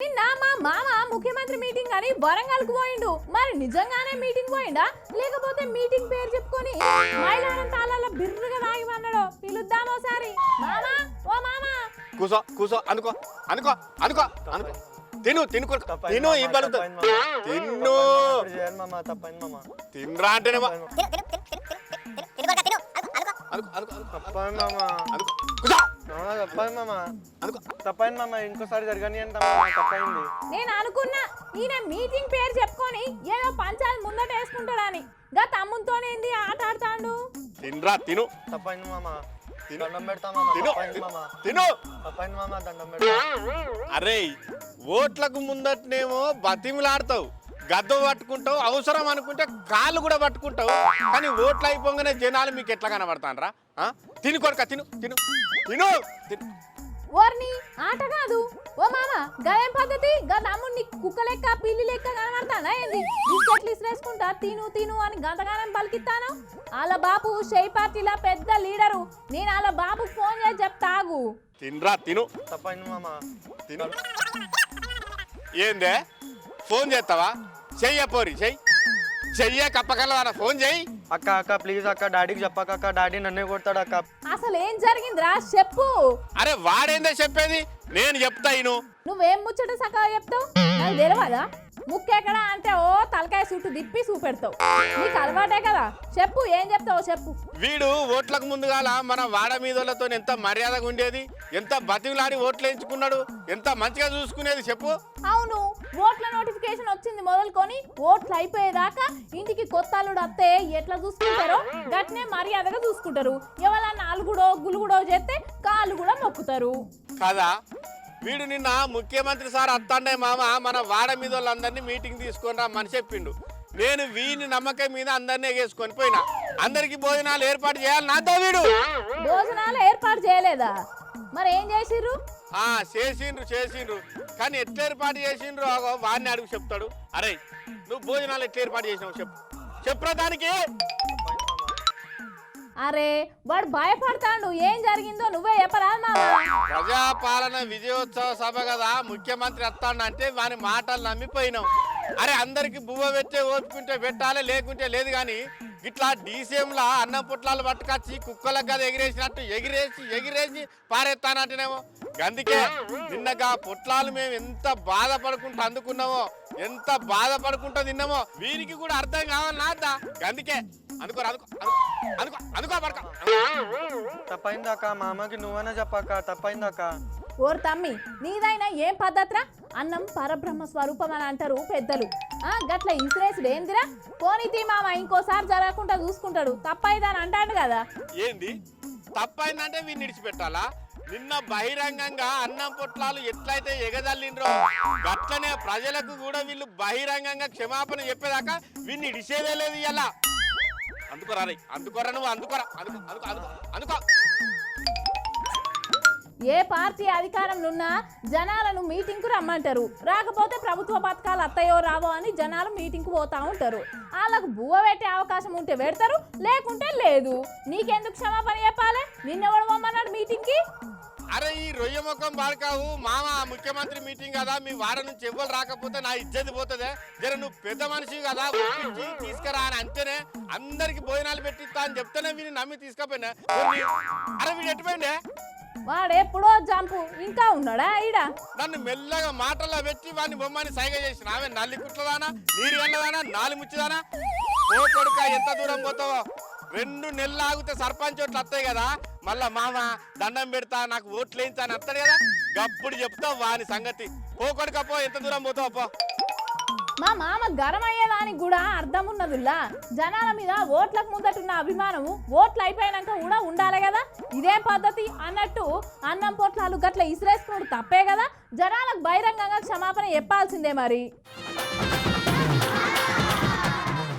నిన్న మా మామ ముఖ్యమంత్రి మీటింగ్ అని వరంగల్కు పోయిండు. మరి నిజంగానే మీటింగ్ పోయిండా? లేకపోతే మీటింగ్ పేరు చెప్పుకొని మైలారం తాళాల బిర్రుగా తాగిమన్నాడో పిలుద్దామో సారి మామా ఓ మామా. కూసో కూసో అనుకో అనుకో అనుకో అనుకో. తిను తిను కొడుకు. తిను తప్పైంది మామ. తిన్ను ఇప్పుడు చేయను మామ. తప్పైంది మామ తినరా అంటేనే మా- అనుకో అనుకో అనుకో. అనుకో కూసో. తప్పైంది మామ. తప్పైంది మామ ఇంకోసారి జరగని అంట మామ తప్పైంది. నేను అనుకున్నా ఈయన మీటింగ్ పేరు చెప్పుకొని ఏదో పంచాలు ముందట వేసుకుంటాడని. గా తమ్ముతోనేంది ఆట ఆడతాండు? తినరా తిను. తప్పైంది మామ. తిను. దండం పెడతా మామ తిను. తప్పైంది మామ. తిను. తప్పైంది మామ దండం పెడతా. అరే ఓట్లకు ముందటనేమో బతిమిలాడతావు. గద్ద పట్టుకుంటావు అవసరం అనుకుంటే కాళ్ళు కూడా పట్టుకుంటావు. కానీ ఓట్లు అయిపోగానే జనాలు మీకు ఎట్లా కనబడతానరా? తిను కొడుక తిను తిను. తిను తిను. ఓర్ని ఆట కాదు. ఓ మామ గదేం పద్ధతి? గా తమ్ముడిని కుక్క లెక్క పిల్లి లెక్క కనబడతానా ఏంది? బిస్కెట్లు ఇసిరేసుకుంటా తిను తిను అని గంతగానం పలికిస్తాను. వాళ్ళ బాబు షై పార్టీలా పెద్ద లీడరు. నేను వాళ్ళ బాబు ఫోన్ చేసి చెప్తాగు తినరా తిను. తప్పైంది మామ. తిను. ఏందే? ఫోన్ చేస్తావా? చెయ్య పోరి చెయ్యి. చెయ్యే కప్పకల్లా ఫోన్ చెయ్యి. అక్క అక్క ప్లీజ్ అక్క డాడీకి చెప్పక అక్క డాడీ నన్నే కొడతాడు అక్క. అసలు ఏం జరిగిందిరా? చెప్పు. అరే వాడేందే చెప్పేది? నేను చెప్తా ఇను. నువ్వేం ముచ్చట సకాగా చెప్తావు? నాకు తెలియదా ముక్కెక్కడ అంటే ఓ తలకాయ చుట్టూ తిప్పి చూపెడతావు. నీకు అలవాటే కదా? చెప్పు ఏం చెప్తావు చెప్పు. వీడు ఓట్లకు ముందుగాల మన వాడ మీదోళ్ళతో ఎంత మర్యాదగా ఉండేది? ఎంత బతిలాడి ఓట్లు వేయించుకున్నాడు? ఎంత మంచిగా చూసుకునేది చెప్పు. అవును ఓట్ల నోటిఫికేషన్ వచ్చింది మొదలుకొని ఓట్లు అయిపోయేదాకా ఇంటికి కొత్త అల్లుడు అత్తే ఎట్లా చూసుకుంటారో గట్నే మర్యాదగా చూసుకుంటారు. ఎవరన్నా అలుగుడో గులుగుడో చేస్తే కాళ్ళు కూడా మొక్కుతారు కదా? వీడు నిన్న ముఖ్యమంత్రి సార్ అత్తండే మామ మన వాడ మీద వాళ్ళందరినీ మీటింగ్ తీసుకొని రమ్మని చెప్పిండు. నేను వీని నమ్మకం మీద అందరినీ ఎగేసుకొని పోయినా. అందరికి భోజనాలు ఏర్పాటు చేయాలి నాతో వీడు? భోజనాలు ఏర్పాటు చేయలేదా? మరి ఏం చేసిర్రు? ఆ చేసిండ్రు చేసిండ్రు. కానీ ఎట్లా ఏర్పాటు చేసిండ్రు వాడిని అడుగు చెప్తాడు. అరే నువ్వు భోజనాలు ఎట్లా ఏర్పాటు చేసినావు చెప్పు. చెప్పురా దానికి. అరే వాడు భయపడతాడు. ఏం జరిగిందో నువ్వే చెప్పరా మామ. ప్రజాపాలన విజయోత్సవ సభ కదా ముఖ్యమంత్రి వస్తాడంటే వాని మాటలు నమ్మిపోయినాం. అరే అందరికి బువ్వ పెట్టే ఓపుకుంటే పెట్టాలి లేకుంటే లేదు కానీ ఇట్లా డీసీఎంలా అన్నం పుట్లాలు పట్టుకొచ్చి కుక్కలకు కదా ఎగిరేసినట్టు ఎగిరేసి ఎగిరేసి పారేస్తానంటేనేమో అందుకే నిన్నగా పుట్లాలు మేము ఎంత బాధపడుకుంటూ అందుకున్నామో ఎంత బాధపడుకుంటూ తిన్నామో వీరికి కూడా అర్థం కావాలి నాద్దా అందుకే అనుకో అనుకో అనుకో అనుకో పడక మా అమ్మకి నువ్వనే ఓరు తమ్మి నీదైనా ఏం పద్ధతిరా? అన్నం పరబ్రహ్మ స్వరూపం అని అంటారు పెద్దలు. ఆ గట్ల ఇన్సూరెన్స్ ఏందిరా? పోనీతి మామ ఇంకోసారి జరగకుండా చూసుకుంటాడు. తప్పైదని అంటాడు కదా. ఏంది? తప్పైందంటే వీడిని విడిచిపెట్టాలా నిన్న బహిరంగంగా అన్నం పొట్లాలు ఎట్లయితే ఎగదల్లిండ్రో గట్లనే ప్రజలకు కూడా వీళ్ళు బహిరంగంగా క్షమాపణ చెప్పేదాకా వీడిని ఇడిసేదే లేదు ఇలా అందుకోరా రే అందుకోరా నువ్వు అందుకోరా అందుకో అందుకో అందుకో అందుకో. ఏ పార్టీ అధికారంలో ఉన్నా జనాలను మీటింగ్కు రమ్మంటారు. రాకపోతే ప్రభుత్వ పథకాలు అత్తయో రావో అని జనాలు మీటింగ్కు పోతా ఉంటారు. వాళ్ళకు బువ్వ పెట్టే అవకాశం ఉంటే పెడతారు లేకుంటే లేదు. నీకెందుకు క్షమాపణ చెప్పాలి? నిన్నెవడు పొమ్మన్నాడు మీటింగ్కి? అరే ఈ రొయ్య ముఖం బాడకావు మామ ముఖ్యమంత్రి మీటింగ్ కదా మీ వాడ నుంచి ఎవ్వరు రాకపోతే నా ఇజ్జతి పోతుందే. జర నువ్వు పెద్ద మనిషి కదా తీసుకురా అని అంటేనే అందరికి భోజనాలు పెట్టిస్తా అని చెప్తేనే వీడిని నమ్మి తీసుకపోయినా. అరే వీడు ఎట్టుపోయిండే వాడెప్పుడో జంపు. ఇంకా ఉన్నాడా ఈడ? నన్ను మెల్లగా మాటల్లో పెట్టి వాడిని బొమ్మని సైగ చేసిన. ఆమె నల్లి కుట్లదానా నీరు వెళ్ళదానా నాలి ముచ్చిదానా? ఓ కొడుక ఎంత దూరం పోతావో? రెండు నెలలు ఆగితే సర్పంచ్ ఓట్లు వస్తాయి కదా. మళ్ళా మామ దండం పెడతా నాకు ఓట్లు వేయించా అని వస్తాడు కదా. గప్పుడు చెప్తావు వాని సంగతి. పో ఎంత దూరం పోతావు పో. మా మామ గరం అయ్యేదానికి కూడా అర్థం ఉన్నదిలా జనాల మీద ఓట్లకు ముందటున్న అభిమానము ఓట్లు అయిపోయినాక కూడా ఉండాలి కదా. ఇదే పద్ధతి అన్నట్టు అన్నం పొట్లాలు గట్ల ఇసిరేసుకున్నాడు తప్పే కదా. జనాలకు బహిరంగంగా క్షమాపణ చెప్పాల్సిందే మరి.